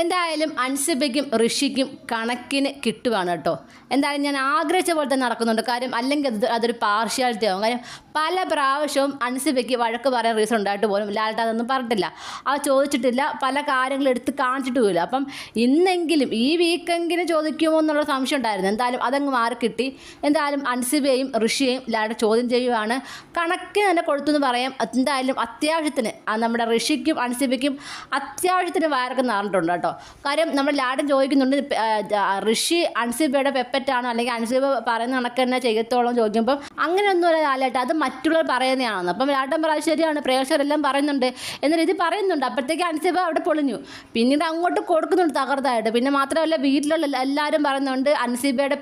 എന്തായാലും അൻസിബയ്ക്കും ഋഷിക്കും കണക്കിന് കിട്ടുവാണ് കേട്ടോ. എന്തായാലും ഞാൻ ആഗ്രഹിച്ച പോലെ തന്നെ നടക്കുന്നുണ്ട്. കാര്യം അല്ലെങ്കിൽ അത് അതൊരു പാർഷ്യാലിറ്റി ആവും. കാര്യം പല പ്രാവശ്യവും അൻസിബയ്ക്ക് വഴക്ക് പറയാൻ റീസൺ ഉണ്ടായിട്ട് പോലും ലാൽട്ട അതൊന്നും പറഞ്ഞിട്ടില്ല. അവ ചോദിച്ചിട്ടില്ല പല കാര്യങ്ങളും എടുത്ത് കാണിച്ചിട്ടുമില്ല അപ്പം ഇന്നെങ്കിലും ഈ വീക്കെങ്കിലും ചോദിക്കുമോ എന്നുള്ള സംശയം ഉണ്ടായിരുന്നു. എന്തായാലും അതങ്ങ് മാറി കിട്ടി. എന്തായാലും അൻസിബയെയും ഋഷിയെയും ലാൽട്ട ചോദ്യം ചെയ്യുവാണ്. കണക്കിന് തന്നെ കൊടുത്തു എന്ന് പറയാം. എന്തായാലും അത്യാവശ്യത്തിന് ആ നമ്മുടെ ഋഷിക്കും അൻസിബയ്ക്കും അത്യാവശ്യത്തിന് വയറൊക്കെ നടന്നിട്ടുണ്ട് കേട്ടോ. കാര്യം നമ്മുടെ ലാഡൻ ചോദിക്കുന്നുണ്ട് ആ, ഋഷി അൻസിബയുടെ പെപ്പറ്റാണോ അല്ലെങ്കിൽ അൻസിബ പറയുന്ന കണക്ക് തന്നെ ചെയ്യത്തോളം ചോദിക്കുമ്പോൾ അങ്ങനെയൊന്നുമല്ല ലാലേട്ട അത് മറ്റുള്ളവർ പറയുന്നതാണെന്ന്. അപ്പം ലാട്ടൻ പറയാൻ ശരിയാണ് പ്രേക്ഷകരെല്ലാം പറയുന്നുണ്ട് എന്നാൽ ഇത് പറയുന്നുണ്ട്. അപ്പോഴത്തേക്ക് അനുസരിച്ച് അവിടെ പൊളിഞ്ഞു. പിന്നീട് അങ്ങോട്ട് കൊടുക്കുന്നുണ്ട് തകർത്തായിട്ട്. പിന്നെ മാത്രമല്ല വീട്ടിലുള്ള എല്ലാവരും പറയുന്നുണ്ട് അൻസിബയുടെ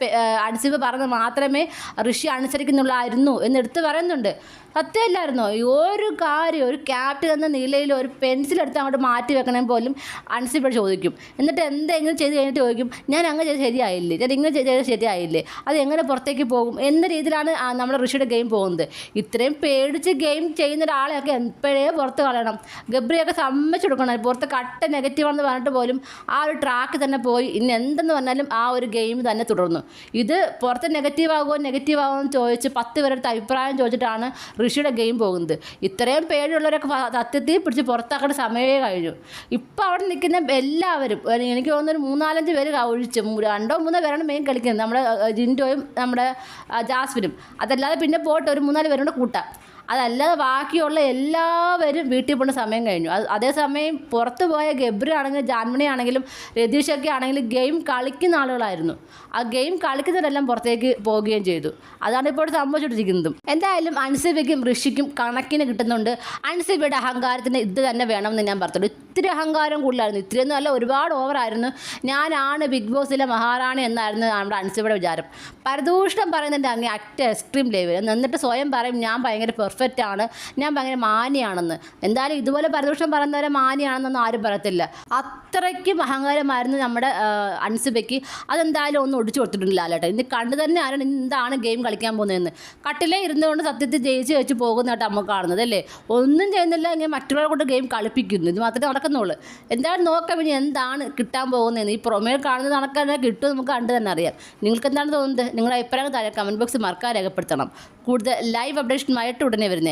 അൻസിബ പറഞ്ഞത് മാത്രമേ ഋഷി അനുസരിക്കുന്നുള്ളായിരുന്നു എന്നെടുത്ത് പറയുന്നുണ്ട്. സത്യമല്ലായിരുന്നോ ഒരു കാര്യം ഒരു ക്യാപ്റ്റൻ എന്ന നിലയിൽ ഒരു പെൻസിൽ എടുത്ത് അങ്ങോട്ട് മാറ്റി വെക്കണേ പോലും അൻസിബ ചോദിക്കും. എന്നിട്ട് എന്തെങ്കിലും ചെയ്ത് കഴിഞ്ഞിട്ട് ചോദിക്കും ഞാൻ അങ്ങനെ ചെയ്ത് ശരിയായില്ലേ? ഞാൻ ഇങ്ങനെ ചെയ്ത് ശരിയായില്ലേ? അത് എങ്ങനെ പുറത്തേക്ക് പോകും? എന്ന രീതിയിലാണ് നമ്മുടെ ഋഷിയുടെ ഗെയിം പോകുന്നത്. ഇത്രയും പേടിച്ച് ഗെയിം ചെയ്യുന്ന ഒരാളെയൊക്കെ എപ്പോഴേ പുറത്ത് കളയണം. ഗബ്രിയൊക്കെ സമ്മതിച്ചു കൊടുക്കണം. പുറത്ത് കട്ട നെഗറ്റീവാണെന്ന് പറഞ്ഞിട്ട് പോലും ആ ഒരു ട്രാക്ക് തന്നെ പോയി. ഇനി എന്തെന്ന് പറഞ്ഞാലും ആ ഒരു ഗെയിം തന്നെ തുടർന്നു. ഇത് പുറത്ത് നെഗറ്റീവാകുമോ നെഗറ്റീവാകുമോ എന്ന് ചോദിച്ച് പത്ത് പേരുടെ അഭിപ്രായം ചോദിച്ചിട്ടാണ് ഋഷിയുടെ ഗെയിം പോകുന്നത്. ഇത്രയും പേടിയുള്ളവരൊക്കെ സത്യത്തിൽ പിടിച്ച് പുറത്താക്കേണ്ട സമയമേ കഴിഞ്ഞു. ഇപ്പോൾ അവിടെ നിൽക്കുന്ന എല്ലാവരും എനിക്ക് തോന്നുന്നു ഒരു മൂന്നാലഞ്ച് പേര് ഒഴിച്ച് രണ്ടോ മൂന്നോ പേരാണ് മെയിൻ കളിക്കുന്നത്. നമ്മുടെ ജിൻഡോയും നമ്മുടെ ജാസ്മിനും. അതല്ലാതെ പിന്നെ പോട്ടെ ഒരു മൂന്നാൽ പേരോട് കൂട്ടാം. അതല്ലാതെ ബാക്കിയുള്ള എല്ലാവരും വീട്ടിൽ പോകുന്ന സമയം കഴിഞ്ഞു. അത് അതേസമയം പുറത്ത് പോയ ഗബ്രി ആണെങ്കിലും ജാൻമണി ആണെങ്കിലും രതീഷൊക്കെ ആണെങ്കിലും ഗെയിം കളിക്കുന്ന ആളുകളായിരുന്നു. ആ ഗെയിം കളിക്കുന്നവരെല്ലാം പുറത്തേക്ക് പോവുകയും ചെയ്തു. അതാണ് ഇപ്പോൾ സംഭവിച്ചുകൊണ്ടിരിക്കുന്നതും. എന്തായാലും അൻസിബയ്ക്കും ഋഷിക്കും കണക്കിന് കിട്ടുന്നുണ്ട്. അൻസിബയുടെ അഹങ്കാരത്തിന് ഇത് തന്നെ വേണമെന്ന് ഞാൻ പറഞ്ഞു ഇത്തിരി അഹങ്കാരം കൂടുതലായിരുന്നു. ഇത്രയൊന്നും അല്ല ഒരുപാട് ഓവറായിരുന്നു ഞാനാണ് ബിഗ് ബോസിലെ മഹാറാണി എന്നായിരുന്നു നമ്മുടെ അൻസിബയുടെ വിചാരം. പരദൂഷണം പറയുന്നുണ്ട് അങ്ങനെ അറ്റ് എക്സ്ട്രീം ലെവൽ എന്നിട്ട് സ്വയം പറയും ഞാൻ ഭയങ്കര പെർഫെക്റ്റ് ആണ്. ഞാൻ ഭയങ്കര മാനിയാണെന്ന് എന്തായാലും ഇതുപോലെ പരദൂഷണം പറയുന്നവരെ മാനിയാണെന്നൊന്നും ആരും പറയത്തില്ല. അത്രയ്ക്കും അഹങ്കാരമായിരുന്നു നമ്മുടെ അൻസിബയ്ക്ക്. അതെന്തായാലും ഒന്നും ഒടിച്ചു കൊടുത്തിട്ടില്ല ലാലേട്ടൻ ഇന്ന് കണ്ടു തന്നെ ആരാണ് എന്താണ് ഗെയിം കളിക്കാൻ പോകുന്നതെന്ന്. കട്ടിലേ ഇരുന്നുകൊണ്ട് സത്യത്തിൽ ജയിച്ച് വെച്ച് പോകുന്നതായിട്ട് നമുക്ക് കാണുന്നത് അല്ലേ? ഒന്നും ചെയ്യുന്നില്ല ഇങ്ങനെ മറ്റുള്ളവരെ കൊണ്ട് ഗെയിം കളിപ്പിക്കുന്നു. ഇത് മാത്രമേ നടക്കുന്നുള്ളൂ. എന്തായാലും നോക്കാം ഇനി എന്താണ് കിട്ടാൻ പോകുന്നതെന്ന്. ഈ പുറമേ കാണുന്നത് നടക്കാൻ കിട്ടും നമുക്ക് കണ്ടു തന്നെ അറിയാം. നിങ്ങൾക്ക് എന്താണ് തോന്നുന്നത്? നിങ്ങളുടെ അഭിപ്രായം താഴെ കമന്റ് ബോക്സ് മറക്കാൻ രേഖപ്പെടുത്തണം. കൂടുതൽ ലൈവ് അപ്ഡേഷനുമായിട്ട് ഉടനെ Never Never.